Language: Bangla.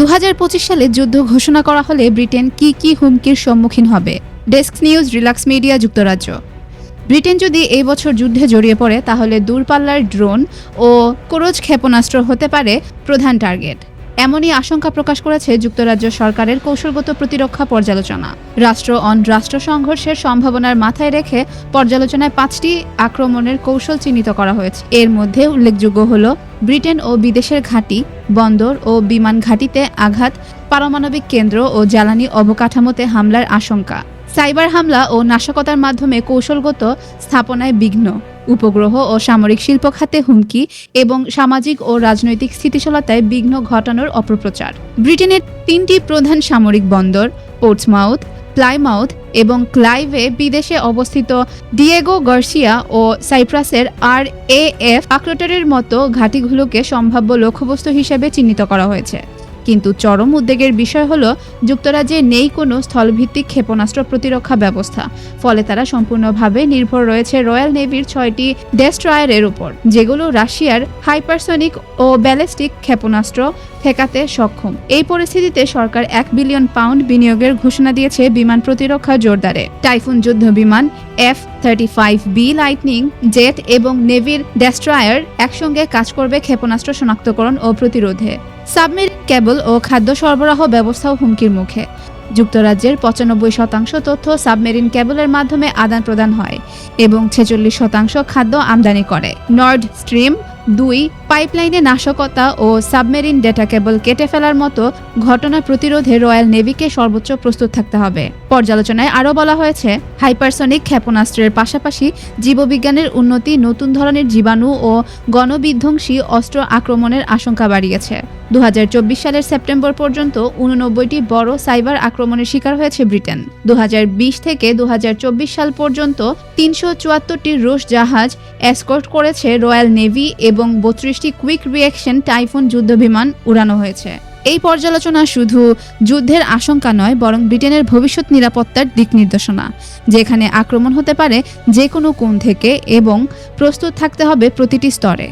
দু হাজার পঁচিশ সালে যুদ্ধ ঘোষণা করা হলে ব্রিটেন কি কি হুমকির সম্মুখীন হবে? ডেস্ক নিউজ, রিলাক্স মিডিয়া, যুক্তরাজ্য। ব্রিটেন যদি এই বছর যুদ্ধে জড়িয়ে পড়ে, তাহলে দূরপাল্লার ড্রোন ও কোরজ ক্ষেপণাস্ত্র হতে পারে প্রধান টার্গেট। এমনই আশঙ্কা প্রকাশ করেছে যুক্তরাজ্য সরকারের কৌশলগত প্রতিরক্ষা পর্যালোচনা। রাষ্ট্র অন রাষ্ট্র সংঘর্ষের সম্ভাবনার মাথায় রেখে পর্যালোচনায় পাঁচটি আক্রমণের কৌশল চিহ্নিত করা হয়েছে। এর মধ্যে উল্লেখযোগ্য হল, ব্রিটেন ও বিদেশের ঘাঁটি, বন্দর ও বিমান ঘাঁটিতে আঘাত, পারমাণবিক কেন্দ্র ও জ্বালানি অবকাঠামোতে হামলার আশঙ্কা। সাইবার হামলা ও নাশকতার মাধ্যমে কৌশলগত স্থাপনায় বিঘ্ন। উপগ্রহ ও সামরিক শিল্প খাতে হুমকি এবং সামাজিক ও রাজনৈতিক স্থিতিশীলতায় বিঘ্ন ঘটানোর অপপ্রচার। ব্রিটেনের তিনটি প্রধান সামরিক বন্দর, পোর্টসমাউথ, প্লাইমাউথ এবং ক্লাইভে বিদেশে অবস্থিত ডিয়েগো গার্সিয়া ও সাইপ্রাসের আর এ এফ আক্রোটারের মতো ঘাঁটিগুলোকে সম্ভাব্য লক্ষ্যবস্তু হিসেবে চিহ্নিত করা হয়েছে। কিন্তু চরম উদ্বেগের বিষয় হল যুক্তরাজ্যে নেই কোনো স্থলভিত্তিক ক্ষেপণাস্ত্র প্রতিরক্ষা ব্যবস্থা। ফলে তারা সম্পূর্ণভাবে নির্ভর রয়েছে রয়্যাল নেভির ছয়টি ডেস্ট্রয়ারের উপর, যেগুলো রাশিয়ার হাইপারসনিক ও ব্যালিস্টিক ক্ষেপণাস্ত্র ঠেকাতে সক্ষম। এই পরিস্থিতিতে সরকার এক বিলিয়ন পাউন্ড বিনিয়োগের ঘোষণা দিয়েছে বিমান প্রতিরক্ষা জোরদারে। টাইফুন যুদ্ধ বিমান F thirty five B, lightning, jet এবং নেভির ডেস্ট্রয়ার একসঙ্গে কাজ করবে ক্ষেপণাস্ত্র শনাক্তকরণ ও প্রতিরোধে। সাবমেরিন কেবল ও খাদ্য সরবরাহ ব্যবস্থাও হুমকির মুখে। যুক্তরাজ্যের পঁচানব্বই শতাংশ তথ্য সাবমেরিন কেবলের মাধ্যমে আদান প্রদান হয় এবং ছেচল্লিশ শতাংশ খাদ্য আমদানি করে। নর্ড স্ট্রিম দুই, পাইপলাইনে নাশকতা ও সাবমেরিন ডেটা কেবল কেটে ফেলার মতো ঘটনা প্রতিরোধে রয়্যাল নেভিকে সর্বোচ্চ প্রস্তুত থাকতে হবে। পর্যালোচনায় আরও বলা হয়েছে, হাইপারসনিক ক্ষেপণাস্ত্রের পাশাপাশি জীববিজ্ঞানের উন্নতি, নতুন ধরনের জীবাণু ও গণবিধ্বংসী অস্ত্র আক্রমণের আশঙ্কা বাড়িয়েছে। দু হাজার চব্বিশ সালের সেপ্টেম্বর পর্যন্ত উননব্বইটি বড় সাইবার আক্রমণের শিকার হয়েছে ব্রিটেন। দু হাজার বিশ থেকে দু হাজার চব্বিশ সাল পর্যন্ত তিনশো চুয়াত্তরটি রুশ জাহাজ এসকর্ট করেছে রয়্যাল নেভি এবং বত্রিশটি কুইক রিয়াকশন টাইফুন যুদ্ধবিমান উড়ানো হয়েছে। এই পর্যালোচনা শুধু যুদ্ধের আশঙ্কা নয়, বরং ব্রিটেনের ভবিষ্যৎ নিরাপত্তার দিক নির্দেশনা, যেখানে আক্রমণ হতে পারে যে কোনো কোণ থেকে এবং প্রস্তুত থাকতে হবে প্রতিটি স্তরে।